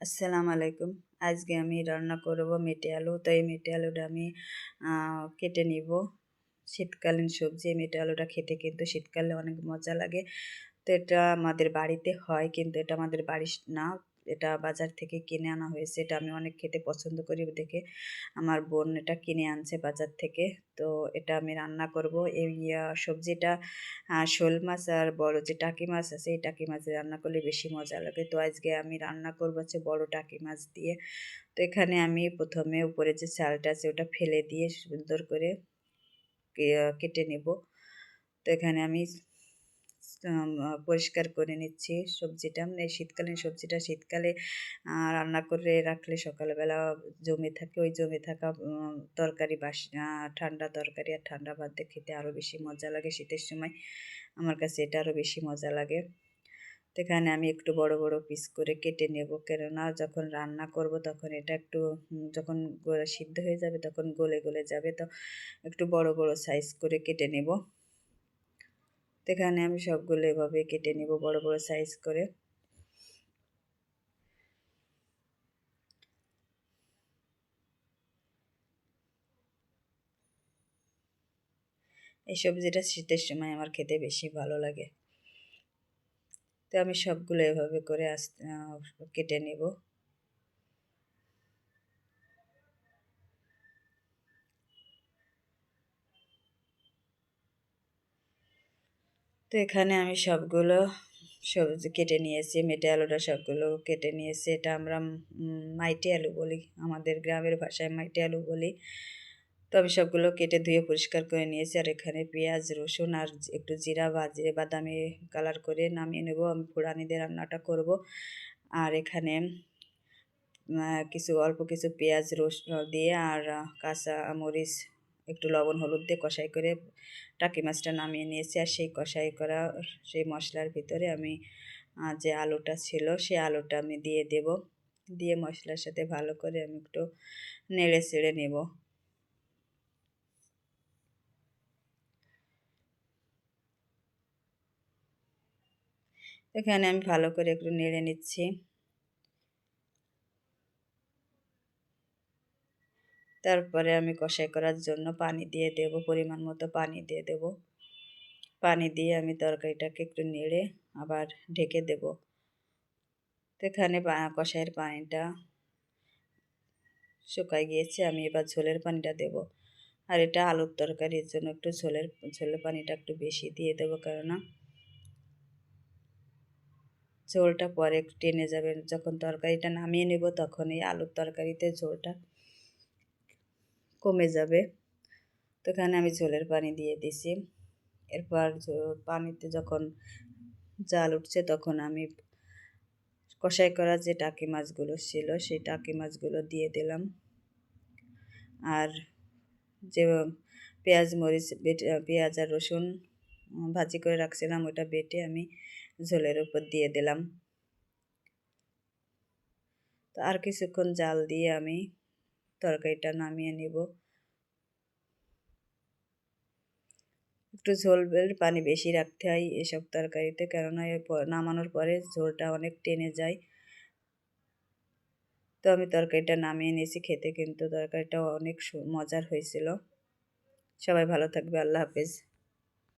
আসসালামু আলাইকুম। আজকে আমি রান্না করব মেটে আলু। তো এই মেটে আলুটা আমি কেটে নিব। শীতকালীন সবজি মেটে আলুটা খেতে কিন্তু শীতকালে অনেক মজা লাগে। তো এটা আমাদের বাড়িতে হয়, কিন্তু এটা আমাদের বাড়ির না। এটা বাজার থেকে কিনে আনা হয়েছে, এটা আমি অনেক খেতে পছন্দ করি দেখে। আমার বোন এটা কিনে আনছে বাজার থেকে, তো এটা আমি রান্না করব। এই সবজিটা শোল মাছ আর বড় যে টাকি মাছ আছে, এই টাকি মাছ রান্না করলে বেশি মজা লাগে। তো আজকে আমি রান্না করব হচ্ছে বড় টাকি মাছ দিয়ে। তো এখানে আমি প্রথমে উপরে যে চালটা আছে, ওটা ফেলে দিয়ে সুন্দর করে কেটে নেব। তো এখানে আমি পরিষ্কার করে নিচ্ছি সবজিটা। এই শীতকালীন সবজিটা শীতকালে রান্না করে রাখলে সকালবেলা জমে থাকে, ওই জমে থাকা তরকারি বাস ঠান্ডা তরকারি আর ঠান্ডা ভাত খেতে আরও বেশি মজা লাগে শীতের সময়। আমার কাছে এটা আরও বেশি মজা লাগে। তো এখানে আমি একটু বড় বড় পিস করে কেটে নেব। কেননা যখন রান্না করব তখন এটা একটু যখন সিদ্ধ হয়ে যাবে তখন গলে গলে যাবে। তো একটু বড় বড় সাইজ করে কেটে নেব। এখানে আমি সবগুলো এভাবে কেটে নেব বড় বড় সাইজ করে। এই সবজিটা শীতের সময় আমার খেতে বেশি ভালো লাগে। তো আমি সবগুলো এভাবে করে আস কেটে নেব। তো এখানে আমি সবগুলো সবজি কেটে নিয়েছি, মেটে আলুটা সবগুলো কেটে নিয়েছি। এটা আমরা মাইটি আলু বলি, আমাদের গ্রামের ভাষায় মাইটি আলু বলি। তো আমি সবগুলো কেটে ধুয়ে পরিষ্কার করে নিয়েছি, আর এখানে পেঁয়াজ, রসুন আর একটু জিরা, বাজে, বাদামি কালার করে নামিয়ে নেব। আমি ফুড়ানিদের রান্নাটা করব। আর এখানে কিছু, অল্প কিছু পেঁয়াজ রসুন দিয়ে আর কাঁচা মরিচ একটু লবণ হলুদ দিয়ে কষাই করে টাকি মাছটা নামিয়ে নিয়েছি। আর সেই কষাই করা, সেই মশলার ভিতরে আমি যে আলুটা ছিল, সেই আলুটা আমি দিয়ে দেব। দিয়ে মশলার সাথে ভালো করে আমি একটু নেড়ে চেড়ে নেব। এখানে আমি ভালো করে একটু নেড়ে নিচ্ছি। তারপরে আমি কষাই করার জন্য পানি দিয়ে দেব, পরিমাণ মতো পানি দিয়ে দেব। পানি দিয়ে আমি তরকারিটাকে একটু নেড়ে আবার ঢেকে দেব। তো এখানে কষাইয়ের পানিটা শুকাই গিয়েছে, আমি এবার ঝোলের পানিটা দেব। আর এটা আলুর তরকারির জন্য একটু ঝোলের ঝোলের পানিটা একটু বেশি দিয়ে দেবো, কেননা ঝোলটা পরে টেনে যাবে। যখন তরকারিটা নামিয়ে নেব তখন এই আলুর তরকারিতে ঝোলটা কমে যাবে। তো এখানে আমি ঝোলের পানি দিয়ে দিছি। এরপর পানিতে যখন জাল উঠছে তখন আমি কষাই করা যে টাকি মাছগুলো ছিল, সেই টাকি মাছগুলো দিয়ে দিলাম। আর যে পেঁয়াজ, মরিচ বেটে, পেঁয়াজ আর রসুন ভাজি করে রাখছিলাম, ওটা বেটে আমি ঝোলের উপর দিয়ে দিলাম। তো আর কিছুক্ষণ জাল দিয়ে আমি তরকারিটা নামিয়ে নেব। একটু ঝোল পানি বেশি রাখতে হয় এসব তরকারিতে, কেননা নামানোর পরে ঝোলটা অনেক টেনে যায়। তো আমি তরকারিটা নামিয়ে নিয়েছি, খেতে কিন্তু তরকারিটা অনেক মজার হয়েছিল। সবাই ভালো থাকবে, আল্লাহ হাফেজ।